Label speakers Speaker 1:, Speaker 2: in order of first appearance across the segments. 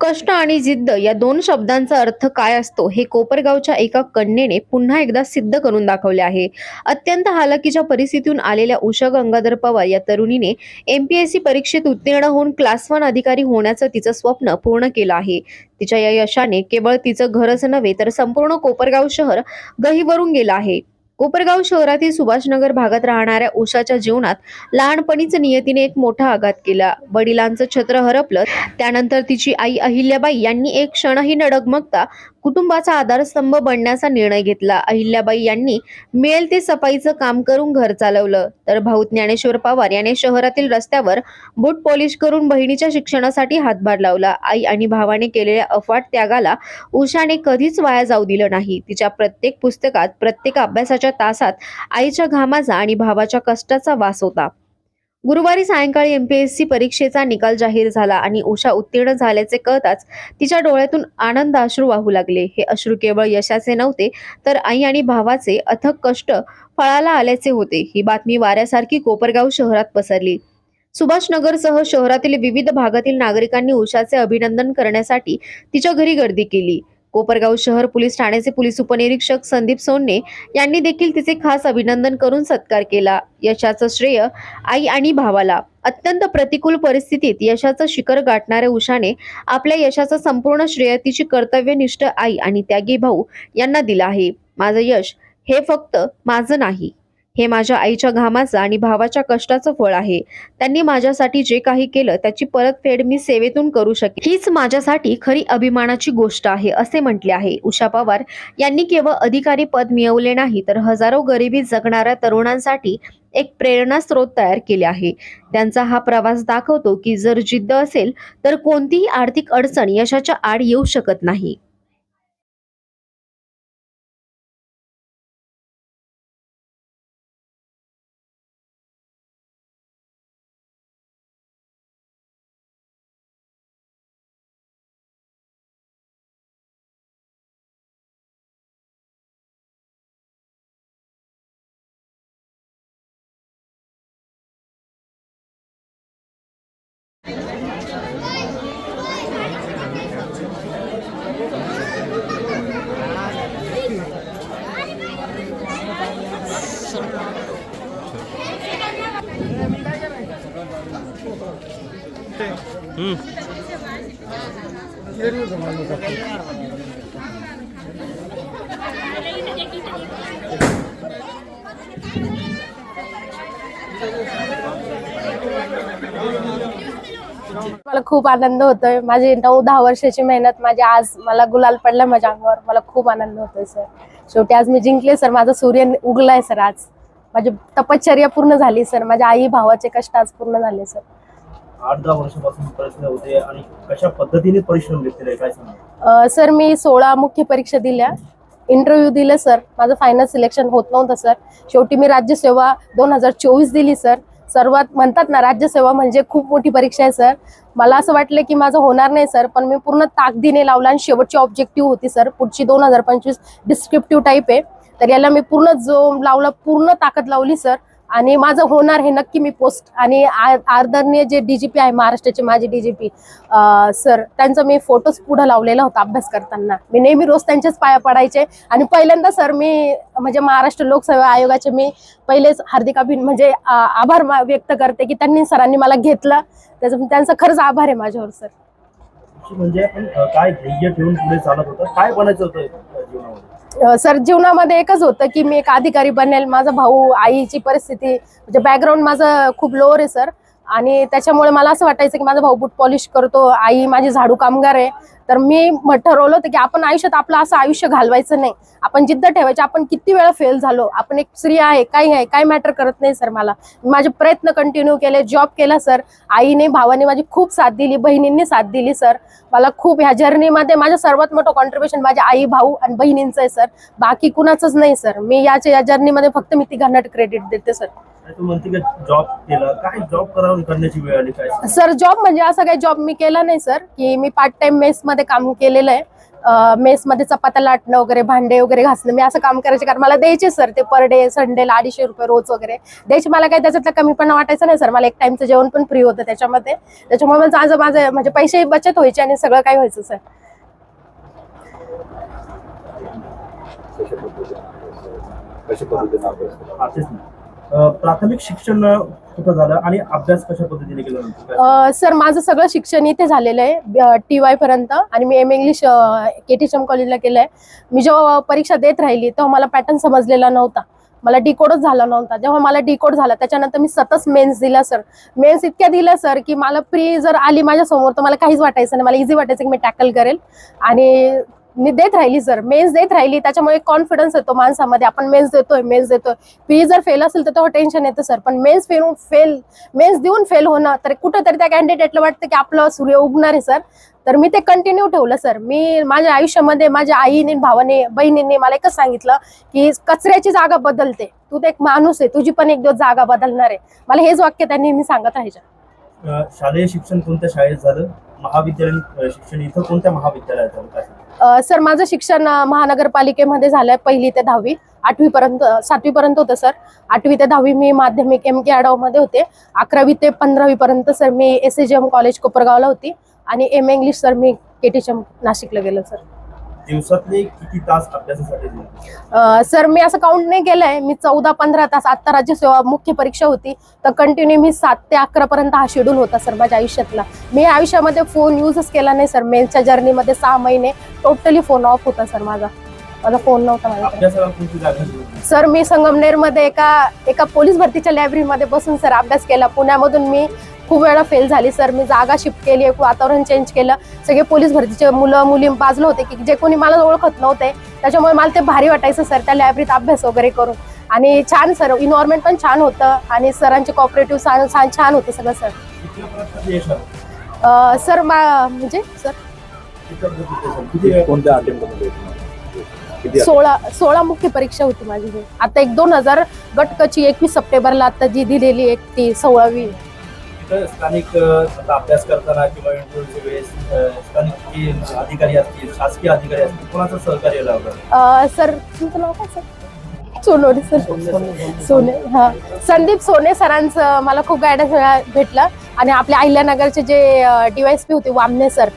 Speaker 1: कष्ट आणि जिद्द या दोन शब्दांचा अर्थ काय असतो हे कोपरगावच्या एका कन्येने पुन्हा एकदा सिद्ध करून दाखवले आहे. अत्यंत हालाकीच्या परिस्थितीतून आलेल्या उषा गंगाधर पवार या तरुणीने एमपीएससी परीक्षेत उत्तीर्ण होऊन क्लास वन अधिकारी होण्याचं तिचं स्वप्न पूर्ण केलं आहे. तिच्या या यशाने केवळ तिचं घरच नव्हे तर संपूर्ण कोपरगाव शहर गहीवरून गेलं आहे. कोपरगाव शहरातील सुभाषनगर भागात राहणाऱ्या उषाच्या जीवनात लहानपणीच नियतीने एक मोठा आघात केला. वडिलांचं छत्र हरपलं. त्यानंतर तिची आई अहिल्याबाई यांनी एक क्षणही न डगमगता कुटुंबाचा आधारस्तंभ बनण्याचा निर्णय घेतला. अहिल्याबाई यांनी मिळेल ते सफाईचं काम करून घर चालवलं. तर भाऊ ज्ञानेश्वर पवार याने शहरातील रस्त्यावर बूट पॉलिश करून बहिणीच्या शिक्षणासाठी हातभार लावला. आई आणि भावाने केलेल्या अफाट त्यागाला उषाने कधीच वाया जाऊ दिलं नाही. तिच्या प्रत्येक पुस्तकात प्रत्येक अभ्यासाच्या तासात आईच्या घामाचा आणि भावाच्या कष्टाचा वास होता. गुरुवारी सायंकाळी एमपीएससी परीक्षेचा निकाल जाहीर झाला आणि उषा उत्तीर्ण झाल्याचे कळताच तिच्या डोळ्यातून आनंद अश्रू वाहू लागले. हे अश्रू केवळ यशाचे नव्हते तर आई आणि भावाचे अथक कष्ट फळाला आल्याचे होते. ही बातमी वाऱ्यासारखी कोपरगाव शहरात पसरली. सुभाषनगरसह शहरातील विविध भागातील नागरिकांनी उषाचे अभिनंदन करण्यासाठी तिच्या घरी गर्दी केली. कोपरगाव शहर पोलीस ठाण्याचे पोलीस उपनिरीक्षक संदीप सोन्ने यांनी देखील तिचे खास अभिनंदन करून सत्कार केला. यशाचं श्रेय आई आणि भावाला. अत्यंत प्रतिकूल परिस्थितीत यशाचं शिखर गाठणाऱ्या उषाने आपल्या यशाचं संपूर्ण श्रेय तिची कर्तव्यनिष्ठ आई आणि त्यागी भाऊ यांना दिलं आहे. माझं यश हे फक्त माझं नाही. हे माझ्या आईच्या घामाचं आणि भावाच्या कष्टाचं फळ आहे. त्यांनी माझ्यासाठी जे काही केलं त्याची परतफेड मी सेवेतून करू शकेन. हीच माझ्यासाठी खरी अभिमानाची गोष्ट आहे असे म्हटले आहे. उषा पवार यांनी केवळ अधिकारी पद मिळवले नाही तर हजारो गरिबी जगणाऱ्या तरुणांसाठी एक प्रेरणा स्रोत तयार केले आहे. त्यांचा हा प्रवास दाखवतो की जर जिद्द असेल तर कोणतीही आर्थिक अडचण यशाच्या आड येऊ शकत नाही. 嗯。嗯。
Speaker 2: मला खूप आनंद होतोय. माझी नऊ दहा वर्षाची मेहनत माझी आज मला गुलाल पडला माझ्या अंगावर. मला खूप आनंद होतोय सर शेवटी आज मी जिंकले सर माझा सूर्य उगलाय सर आज. माझी तपश्चर्या पूर्ण झाली सर माझ्या आई भावाचे कष्ट आज पूर्ण झाले सर
Speaker 3: आठ दहा वर्षापासून प्रयत्न होते आणि कशा पद्धतीने परिश्रम घेतलेले काय सांगा
Speaker 2: अं, सर मी सोळा मुख्य परीक्षा दिल्या. इंटरव्ह्यू दिले सर माझं फायनल सिलेक्शन होत नव्हतं सर शेवटी मी राज्यसेवा दोन हजार चोवीस दिली सर सर्वात म्हणतात ना राज्यसेवा म्हणजे खूप मोठी परीक्षा आहे सर. मला असं वाटलं की माझं होणार नाही सर पण मी पूर्ण ताकदीने लावला आणि शेवटची ऑब्जेक्टिव्ह होती सर. पुढची दोन हजार पंचवीस डिस्क्रिप्टिव्ह टाईप आहे. तर याला मी पूर्ण जो लावला पूर्ण ताकद लावली सर. आणि माझं होणार हे नक्की मी पोस्ट. आणि आदरणीय जे डीजीपी आहे महाराष्ट्राचे माझे डीजीपी सर त्यांचा मी फोटोज पुढे लावलेला होता अभ्यास करताना. मी नेहमी रोज त्यांच्याच पाया पडायचे. आणि पहिल्यांदा सर मी म्हणजे महाराष्ट्र लोकसेवा आयोगाचे मी पहिलेच हार्दिक अभिन म्हणजे आभार व्यक्त करते की त्यांनी सरांनी मला घेतलं. त्याचं त्यांचा खरंच आभार आहे माझ्यावर सर.
Speaker 3: म्हणजे आपण काय ध्येय ठेवून पुढे चालत होतं? काय बनायचं होतं?
Speaker 2: सर जीवनामध्ये एकच होतं की मी एक अधिकारी बनेल माझा भाऊ आईची परिस्थिती म्हणजे बॅकग्राऊंड माझं खूप लोअर आहे सर. आणि त्याच्यामुळे मला असं वाटायचं की माझा भाऊ बूट पॉलिश करतो आई माझी झाडू कामगार आहे. तर मी ठरवलं होतं की आपण आयुष्यात आपलं असं आयुष्य घालवायचं नाही. आपण जिद्द ठेवायची आपण किती वेळा फेल झालो आपण एक स्त्री आहे काही आहे काय मॅटर करत नाही सर मला. माझे प्रयत्न कंटिन्यू केले जॉब केला सर आईने भावाने माझी खूप साथ दिली बहिणींनी साथ दिली सर मला खूप ह्या जर्नीमध्ये माझं सर्वात मोठं कॉन्ट्रीब्युशन माझ्या आई भाऊ आणि बहिणींचं आहे सर बाकी कुणाचंच नाही सर मी याच्या या जर्नीमध्ये फक्त मी तिघांना क्रेडिट देते सर
Speaker 3: तू म्हणते की जॉब केला? काय जॉब करावं करण्याची वेळ आली? काय
Speaker 2: सर जॉब म्हणजे असा काही जॉब मी केला नाही सर. की मी पार्ट टाइम मेस मध्ये काम केलेलं आहे. मेस मध्ये चपात्या लाटणं वगैरे भांडे वगैरे घासणं मी असं काम करायचे. कारण मला द्यायचे सर ते पर डे संडेला अडीचशे रुपये रोज वगैरे. द्यायचे मला काही त्याच्यातलं कमी पण वाटायचं नाही सर. मला एक टाइमचं जेवण पण फ्री होतं त्याच्यामध्ये. त्याच्यामुळे माझं माझं माझं म्हणजे पैसे बचत व्हायचे आणि सगळं काही व्हायचं सर.
Speaker 4: कशा पद्धतीने
Speaker 3: प्राथमिक शिक्षण कुठं झालं आणि अभ्यास कशा पद्धतीने केला
Speaker 2: सर माझं सगळं शिक्षण इथे झालेलं आहे टी वाय पर्यंत आणि मी M English K T M कॉलेजला केलंय. मी जेव्हा परीक्षा देत राहिली तेव्हा मला पॅटर्न समजलेला नव्हता. मला डिकोडच झाला नव्हता. जेव्हा मला डिकोड झाला त्याच्यानंतर मी सतत मेन्स दिला सर. मेन्स इतक्या दिल्या सर की मला प्री जर आली माझ्यासमोर तर मला काहीच वाटायचं नाही. मला इझी वाटायचं की मी टॅकल करेल. आणि देत राहिली सर मेन्स देत राहिली त्याच्यामुळे कॉन्फिडन्स येतो माणसामध्ये. आपण मेन्स देतोय मेन्स देतोय. पी जर फेल असेल तर तो टेन्शन येतं सर पण मेन्स फेलून फेल मेन्स देऊन फेल होणं तर कुठंतरी त्या कॅन्डिडेटला वाटतं की आपलं सूर्य उगणार आहे सर तर मी ते कंटिन्यू ठेवलं सर मी माझ्या आयुष्यामध्ये माझ्या आईने भावाने बहिणींनी मला एकच सांगितलं की कचऱ्याची जागा बदलते. तू तर एक माणूस आहे तुझी पण एक दिवस जागा बदलणार आहे. मला हेच वाक्य त्यांनी मी सांगत राहायच्या
Speaker 3: शालेय शिक्षण कोणत्या शाळेत झालं? महाविद्यालयीन शिक्षण इथं कोणत्या महाविद्यालयात झालं?
Speaker 2: सर माझं शिक्षण महानगरपालिकेमध्ये झालंय पहिली ते दहावी. आठवी पर्यंत सातवी पर्यंत होतं सर. आठवी ते दहावी मी माध्यमिक एम के मध्ये होते. अकरावी ते पंधरावी पर्यंत सर मी एस एम कॉलेज कोपरगावला होती. आणि एम इंग्लिश सर मी के नाशिकला गेलो सर.
Speaker 3: दिवसातले किती तास अभ्यासासाठी
Speaker 2: अ, सर मी असं काउंट नाही केलंय. मी चौदा पंधरा तास आता राज्यसेवा मुख्य परीक्षा होती. तर कंटिन्यू मी सात ते अकरा पर्यंत हा शेड्यूल होता सर माझ्या आयुष्यातला. मी आयुष्यामध्ये फोन युजच केला नाही सर. मेनच्या जर्नीमध्ये सहा महिने टोटली फोन ऑफ होता सर माझा. माझा फोन नव्हता माझ्याकडे.
Speaker 3: अभ्यासाला कोणती जागा निवडली?
Speaker 2: सर मी संगमनेरमध्ये एका एका पोलीस भरतीच्या लायब्ररीमध्ये बसून सर अभ्यास केला. पुण्यामधून मी खूप वेळा फेल झाली सर मी जागा शिफ्ट केली वातावरण चेंज केलं. सगळे पोलीस भरतीचे मुलं मुली बाजलं होते की जे कोणी मला ओळखत नव्हते. त्याच्यामुळे मला ते भारी वाटायचं सर त्या लायब्ररीत अभ्यास वगैरे करून. आणि छान सर इन्व्हायरमेंट पण छान होतं आणि सरांचे कॉपरेटिव्ह छान होतं सगळं सर सर मा म्हणजे सर सोळा सोळा मुख्य परीक्षा होती माझी. आता एक दोन हजार गटकची एकवीस सप्टेंबरला आता जी दिलेली एक ती सोळावी.
Speaker 3: तिथं स्थानिक आता अभ्यास करताना किंवा इंटरव्ह्यूच्या वेळेस स्थानिक जे अधिकारी असतील शासकीय अधिकारी असतील कोणाचं सहकार्य लावलं?
Speaker 2: अं, सर तुमचं नाव काय सर? सोनवणे सर. सोने हा. संदीप सोने सरांचं मला खूप गायडन्स भेटलं. आणि आपल्या अहिल्यानगरचे जे डीवायसपी होते वामने सर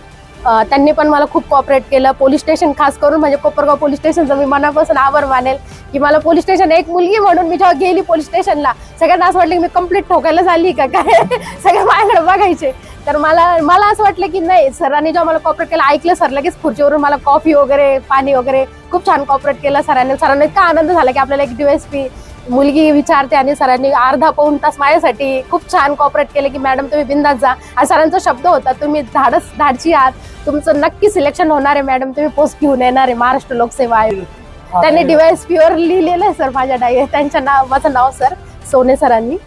Speaker 2: त्यांनी पण मला खूप कॉपरेट केलं. पोलीस स्टेशन खास करून म्हणजे कोपरगाव पोलीस स्टेशनचं मी मनापासून आभार मानेल की मला पोलीस स्टेशन एक मुलगी म्हणून मी जेव्हा गेली पोलीस स्टेशनला सगळ्यांना असं वाटलं की मी कंप्लीट ठोकायला झाली का? काय? सगळे माझ्याकडे बघायचे. तर मला मला असं वाटलं की नाही सरांनी जेव्हा मला कॉपरेट केलं ऐकलं सर लगेच खुर्चीवरून मला कॉफी वगैरे पाणी वगैरे खूप छान कॉपरेट केलं सरांनी. सरांना इतका आनंद झाला की आपल्याला एक डीएसपी मुलगी विचारते आणि सरांनी अर्धा पाऊण तास माझ्यासाठी खूप छान कॉपरेट केले की मॅडम तुम्ही बिंदात जा. आणि सरांचा शब्द होता तुम्ही धाडस धाडची आहात. तुमचं नक्की सिलेक्शन होणार आहे मॅडम. तुम्ही पोस्ट घेऊन येणार आहे महाराष्ट्र लोकसेवा आयोग. त्यांनी डिवाइस प्युअर लिहिलेलं आहे सर माझ्या डायरीत त्यांचं नाव माझं नाव सर सोने सरांनी.